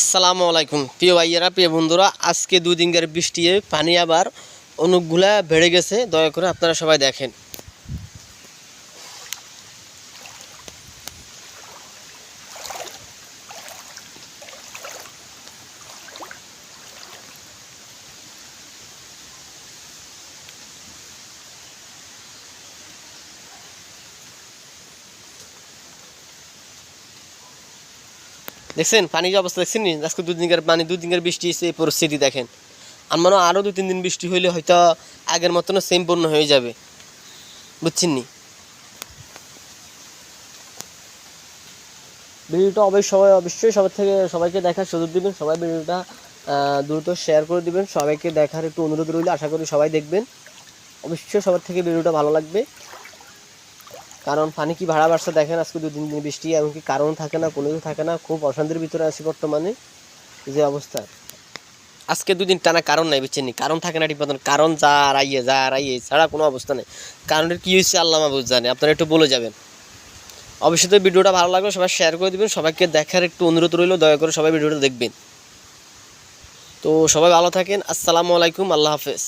আসসালামু আলাইকুম। প্রিয় ভাইয়েরা, প্রিয় বন্ধুরা, আজকে দুই বৃষ্টি, পানি আবার অনেকগুলা বেড়ে গেছে। দয়া করে আপনারা সবাই দেখেন। দেখছেন? যে অবস্থা দেখছেন আজকে দুই দিনকার পানি দুই দিনকার বৃষ্টি এই পরিস্থিতি দেখেন। আমার মনে আরও দু তিন দিন বৃষ্টি হইলে হয়তো আগের মতনও সেম পূর্ণ হয়ে যাবে। বুঝছেন নি? ভিডিওটা অবশ্যই সবাই, অবশ্যই সবার থেকে সবাইকে দেখার সুযোগ দিবেন। সবাই ভিডিওটা দ্রুত শেয়ার করে দিবেন। সবাইকে দেখার একটু অনুরোধ রইল। আশা করি সবাই দেখবেন। অবশ্যই সবার থেকে ভিডিওটা ভালো লাগবে। কারণ পানি কি ভাড়া বাড়ছে দেখেন, আজকে দু তিন দিন বৃষ্টি এমনকি কারণ থাকে না, কোনো থাকে না, খুব অশান্তির ভিতরে আছি বর্তমানে যে অবস্থা। আজকে দুদিন টানা কারণ নাই, বুঝছেন কারণ থাকে না ঠিক মতন কারণ যা রাইয়ে যা রাইয়ে ছাড়া কোনো অবস্থা নেই। কারণের কী হয়েছে আল্লাহ মাহবুজ জানে, আপনারা একটু বলে যাবেন। অবশ্যই তো ভিডিওটা ভালো লাগল সবাই শেয়ার করে দিবেন, সবাইকে দেখার একটু অনুরোধ রইল, দয়া করে সবাই ভিডিওটা দেখবেন। তো সবাই ভালো থাকেন, আসসালামু আলাইকুম, আল্লাহ হাফেজ।